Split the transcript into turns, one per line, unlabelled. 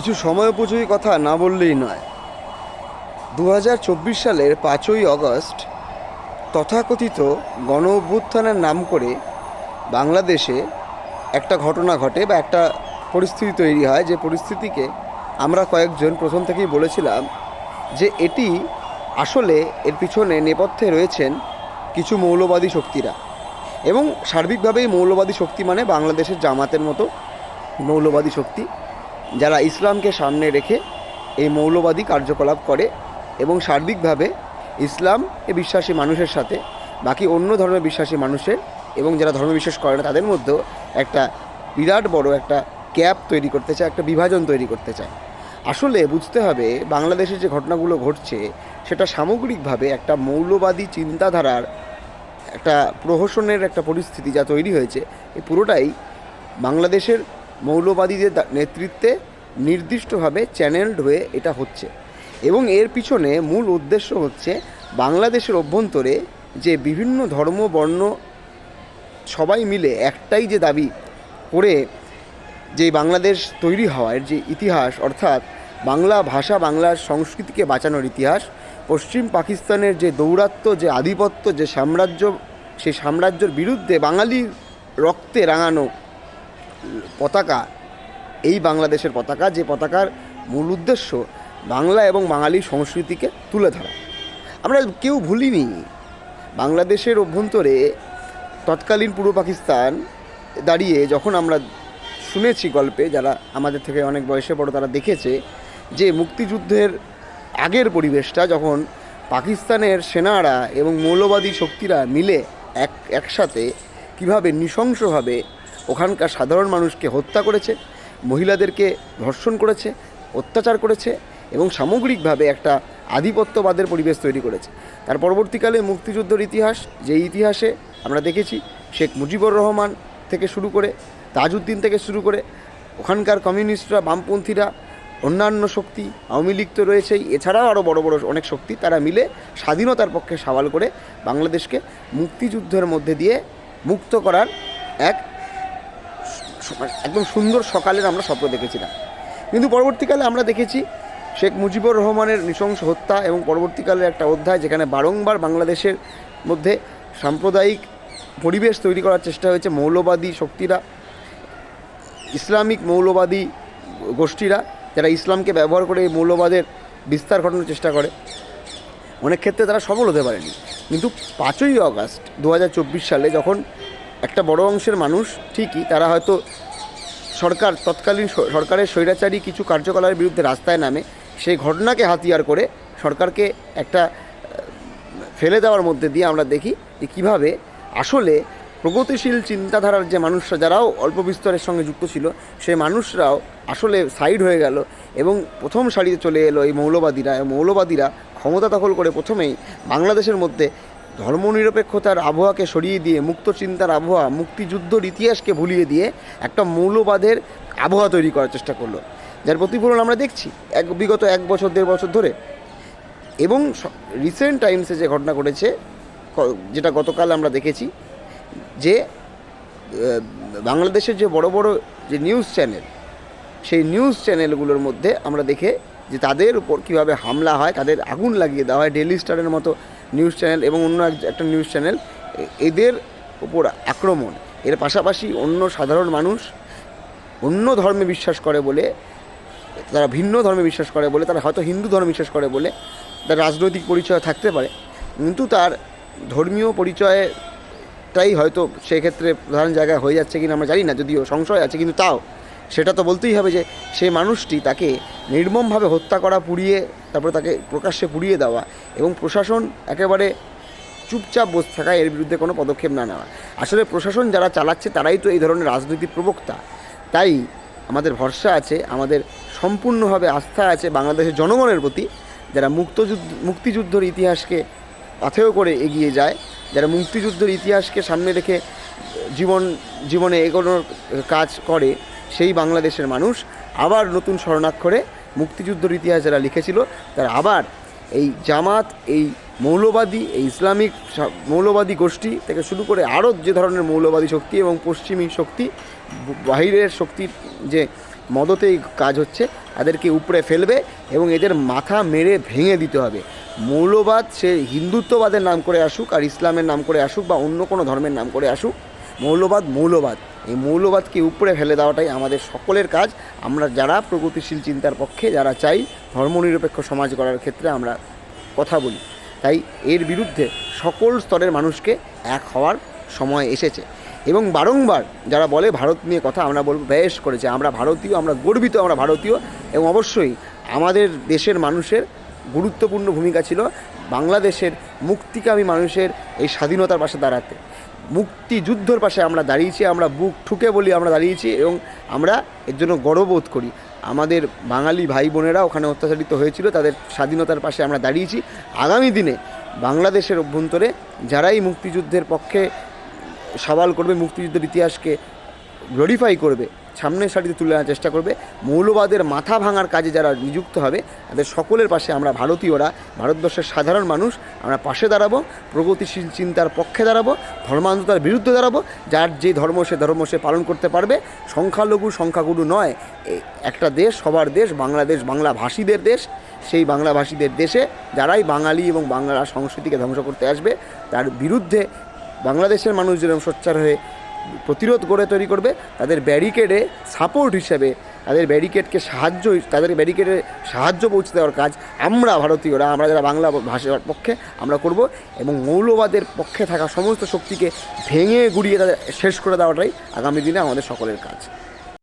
কিছু সময় উপযোগী কথা না বললেই নয়। দু সালের পাঁচই অগস্ট তথাকথিত গণ অভ্যুত্থানের নাম করে বাংলাদেশে একটা ঘটনা ঘটে বা একটা পরিস্থিতি তৈরি হয় যে পরিস্থিতিকে আমরা কয়েকজন প্রথম থেকেই বলেছিলাম যে এটি আসলে এর পিছনে নেপথ্যে রয়েছেন কিছু মৌলবাদী শক্তিরা এবং সার্বিকভাবেই মৌলবাদী শক্তি মানে বাংলাদেশের জামাতের মতো মৌলবাদী শক্তি। যারা ইসলামকে সামনে রেখে এই মৌলবাদী কার্যকলাপ করে এবং সার্বিকভাবে ইসলাম এ বিশ্বাসী মানুষের সাথে, বাকি অন্য ধর্মে বিশ্বাসী মানুষের এবং যারা ধর্ম বিশ্বাস করে না তাদের মধ্যেও একটা বিরাট বড় একটা ক্যাপ তৈরি করতে চায়, একটা বিভাজন তৈরি করতে চায়। আসলে বুঝতে হবে বাংলাদেশে যে ঘটনাগুলো ঘটছে, সেটা সামগ্রিকভাবে একটা মৌলবাদী চিন্তাধারার একটা প্রহসনের একটা পরিস্থিতি যা তৈরি হয়েছে এই পুরোটাই বাংলাদেশের মৌলবাদীদের নেতৃত্বে নির্দিষ্টভাবে চ্যানেলড হয়ে এটা হচ্ছে। এবং এর পিছনে মূল উদ্দেশ্য হচ্ছে বাংলাদেশের অভ্যন্তরে যে বিভিন্ন ধর্ম, বর্ণ সবাই মিলে একটাই যে দাবি করে যে বাংলাদেশ তৈরি হওয়ার যে ইতিহাস, অর্থাৎ বাংলা ভাষা বাংলার সংস্কৃতিকে বাঁচানোর ইতিহাস, পশ্চিম পাকিস্তানের যে দৌরাত্ম্য যে আধিপত্য, যে সাম্রাজ্য, সেই সাম্রাজ্যের বিরুদ্ধে বাঙালির রক্তে রাঙানো পতাকা এই বাংলাদেশের পতাকা, যে পতাকার মূল উদ্দেশ্য বাংলা এবং বাঙালি সংস্কৃতিকে তুলে ধরা। আমরা কেউ ভুলিনি, বাংলাদেশের অভ্যন্তরে তৎকালীন পূর্ব পাকিস্তান দাঁড়িয়ে যখন আমরা শুনেছি গল্পে, যারা আমাদের থেকে অনেক বয়সে বড় তারা দেখেছে, যে মুক্তিযুদ্ধের আগের পরিবেশটা যখন পাকিস্তানের সেনারা এবং মৌলবাদী শক্তিরা মিলে এক, একসাথে কীভাবে নৃশংসভাবে ওখানকার সাধারণ মানুষকে হত্যা করেছে মহিলাদেরকে ধর্ষণ করেছে, অত্যাচার করেছে এবং সামগ্রিকভাবে একটা আধিপত্যবাদের পরিবেশ তৈরি করেছে। তার পরবর্তীকালে মুক্তিযুদ্ধের ইতিহাস যে ইতিহাসে আমরা দেখেছি, শেখ মুজিবুর রহমান থেকে শুরু করে, তাজউদ্দিন থেকে শুরু করে, ওখানকার কমিউনিস্টরা, বামপন্থীরা, অন্যান্য শক্তি, আওয়ামী লীগ তো রয়েছেই, এছাড়াও আরও বড় বড় অনেক শক্তি, তারা মিলে স্বাধীনতার পক্ষে সওয়াল করে বাংলাদেশকে মুক্তিযুদ্ধের মধ্যে দিয়ে মুক্ত করার এক একদম সুন্দর সকালের আমরা স্বপ্ন দেখেছিলাম। কিন্তু পরবর্তীকালে আমরা দেখেছি শেখ মুজিবুর রহমানের নৃশংস হত্যা এবং পরবর্তীকালে একটা অধ্যায় যেখানে বারংবার বাংলাদেশের মধ্যে সাম্প্রদায়িক পরিবেশ তৈরি করার চেষ্টা হয়েছে মৌলবাদী শক্তিরা, ইসলামিক মৌলবাদী গোষ্ঠীরা, যারা ইসলামকে ব্যবহার করে এই মৌলবাদের বিস্তার ঘটানোর চেষ্টা করে। অনেক ক্ষেত্রে তারা সফল হতে পারেনি। কিন্তু পাঁচই আগস্ট দু সালে যখন একটা বড় অংশের মানুষ, ঠিকই, তারা হয়তো সরকার, তৎকালীন সরকারের স্বৈরাচারী কিছু কার্যকলাপের বিরুদ্ধে রাস্তায় নামে, সেই ঘটনাকে হাতিয়ার করে সরকারকে একটা ফেলে দেওয়ার মধ্যে দিয়ে আমরা দেখি যে কীভাবে আসলে প্রগতিশীল চিন্তাধারার যে মানুষরা, যারাও অল্প বিস্তরের সঙ্গে যুক্ত ছিল, সেই মানুষরাও আসলে সাইড হয়ে গেল এবং প্রথম সারিতে চলে এলো এই মৌলবাদীরা মৌলবাদীরা ক্ষমতা দখল করে প্রথমেই বাংলাদেশের মধ্যে ধর্মনিরপেক্ষতার আবহাওয়াকে সরিয়ে দিয়ে মুক্ত চিন্তার আবহাওয়া, মুক্তিযুদ্ধর ইতিহাসকে ভুলিয়ে দিয়ে একটা মৌলবাদের আবহাওয়া তৈরি করার চেষ্টা করল। যার প্রতিফলন আমরা দেখছি এক, বিগত এক বছর, দেড় বছর ধরে। এবং রিসেন্ট টাইমসে যে ঘটনা ঘটেছে যেটা গতকাল আমরা দেখেছি, যে বাংলাদেশের যে বড় বড় যে নিউজ চ্যানেল সেই নিউজ চ্যানেলগুলোর মধ্যে আমরা দেখে যে তাদের উপর কীভাবে হামলা হয়, তাদের আগুন লাগিয়ে দেওয়া হয় ডেলি স্টারের মতো নিউজ চ্যানেল এবং অন্য এক- একটা নিউজ চ্যানেল এদের উপর আক্রমণ। এর পাশাপাশি অন্য সাধারণ মানুষ অন্য ধর্মে বিশ্বাস করে বলে, তারা ভিন্ন ধর্মে বিশ্বাস করে বলে, তারা হয়তো হিন্দু ধর্মে বিশ্বাস করে বলে, তার রাজনৈতিক পরিচয় থাকতে পারে। কিন্তু তার ধর্মীয় পরিচয়টাই হয়তো সেক্ষেত্রে প্রধান জায়গায় হয়ে যাচ্ছে কিনা আমরা জানি না, যদিও সংশয় আছে, কিন্তু তাও সেটা তো বলতেই হবে যে সেই মানুষটি তাকে নির্মমভাবে হত্যা করা, পুড়িয়ে, তারপরে তাকে প্রকাশ্যে পুড়িয়ে দেওয়া এবং প্রশাসন একেবারে চুপচাপ বসে থাকা, এর বিরুদ্ধে কোনো পদক্ষেপ না নেওয়া। আসলে প্রশাসন যারা চালাচ্ছে, তারাই তো এই ধরনের রাজনৈতিক প্রবক্তা। তাই আমাদের ভরসা আছে, আমাদের সম্পূর্ণভাবে আস্থা আছে বাংলাদেশের জনগণের প্রতি, যারা মুক্তযুদ্ধ, মুক্তিযুদ্ধের ইতিহাসকে পাথেয় করে এগিয়ে যায়, যারা মুক্তিযুদ্ধের ইতিহাসকে সামনে রেখে জীবন, জীবনে এগোনোর কাজ করে সেই বাংলাদেশের মানুষ আবার নতুন স্মরণাক্ষরে মুক্তিযুদ্ধর ইতিহাস যারা লিখেছিল, তারা আবার এই জামাত, এই মৌলবাদী, এই ইসলামিক মৌলবাদী গোষ্ঠী থেকে শুরু করে আরও যে ধরনের মৌলবাদী শক্তি এবং পশ্চিমী শক্তি বাহিরের শক্তির যে মদতেই কাজ হচ্ছে, তাদেরকে উপরে ফেলবে এবং এদের মাথা মেরে ভেঙে দিতে হবে। মৌলবাদ সে হিন্দুত্ববাদের নাম করে আসুক আর ইসলামের নাম করে আসুক বা অন্য কোনো ধর্মের নাম করে আসুক, মৌলবাদ মৌলবাদ। এই মৌলবাদকে উপরে ফেলে দেওয়াটাই আমাদের সকলের কাজ। আমরা যারা প্রগতিশীল চিন্তার পক্ষে, যারা চাই ধর্মনিরপেক্ষ সমাজ গড়ার ক্ষেত্রে আমরা কথা বলি। তাই এর বিরুদ্ধে সকল স্তরের মানুষকে এক হওয়ার সময় এসেছে। এবং বারংবার যারা বলে ভারত নিয়ে কথা, আমরা বলব বেশ করেছে। আমরা ভারতীয়, আমরা গর্বিত আমরা ভারতীয়। এবং অবশ্যই আমাদের দেশের মানুষের গুরুত্বপূর্ণ ভূমিকা ছিল বাংলাদেশের মুক্তিকামী মানুষের এই স্বাধীনতার পাশে দাঁড়াতে। মুক্তিযুদ্ধর পাশে আমরা দাঁড়িয়েছি, আমরা বুক ঠুকে বলি আমরা দাঁড়িয়েছি এবং আমরা এর জন্য গর্ববোধ করি। আমাদের বাঙালি ভাই বোনেরা ওখানে অত্যাচারিত হয়েছিল, তাদের স্বাধীনতার পাশে আমরা দাঁড়িয়েছি। আগামী দিনে বাংলাদেশের অভ্যন্তরে যারাই মুক্তিযুদ্ধের পক্ষে সওয়াল করবে, মুক্তিযুদ্ধের ইতিহাসকে গ্লোরিফাই করবে সামনের সারিতে তুলে আনার চেষ্টা করবে। মৌলবাদের মাথা ভাঙার কাজে যারা নিযুক্ত হবে, তাদের সকলের পাশে আমরা ভারতীয়রা, ভারতবর্ষের সাধারণ মানুষ, আমরা পাশে দাঁড়াবো, প্রগতিশীল চিন্তার পক্ষে দাঁড়াবো, ধর্মান্ধতার বিরুদ্ধে দাঁড়াবো, যার যে ধর্ম সে ধর্ম সে পালন করতে পারবে। সংখ্যালঘু, সংখ্যাগুরু নয় একটা দেশ, সবার দেশ, বাংলাদেশ বাংলা ভাষীদের দেশ। সেই বাংলাভাষীদের দেশে যারাই বাঙালি এবং বাংলা সংস্কৃতিকে ধ্বংস করতে আসবে, তার বিরুদ্ধে বাংলাদেশের মানুষ যেরকম সোচ্চার হয়ে প্রতিরোধ গড়ে তৈরি করবে, তাদের ব্যারিকেডে সাপোর্ট হিসেবে, তাদের ব্যারিকেডকে সাহায্য, তাদের ব্যারিকেডে সাহায্য পৌঁছে দেওয়ার কাজ আমরা ভারতীয়রা, আমরা যারা বাংলা ভাষার পক্ষে আমরা করব এবং মৌলবাদের পক্ষে থাকা সমস্ত শক্তিকে ভেঙে গুড়িয়ে তাদের শেষ করে দেওয়াটাই আগামী দিনে আমাদের সকলের কাজ।